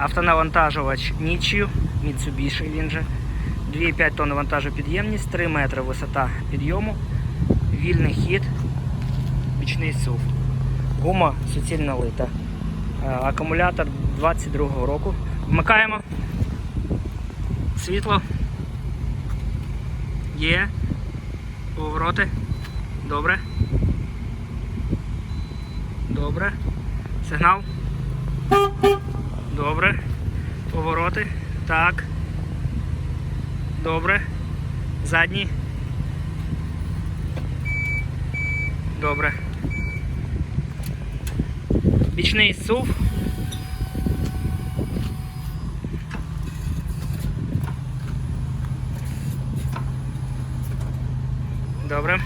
Автонавантажувач нічю, Mitsubishi він же. 2,5 тонн вантажопідємність, 3 метри висота підйому, вільний хід, бічний сув. Гума суцільно лита. Е, Акумулятор 22 року. Вмикаємо. Світло. Є. Повороти. Добре. Добре. Сигнал. Добре. Повороти. Так. Добре. задні Добре. Бічний сув. Добре.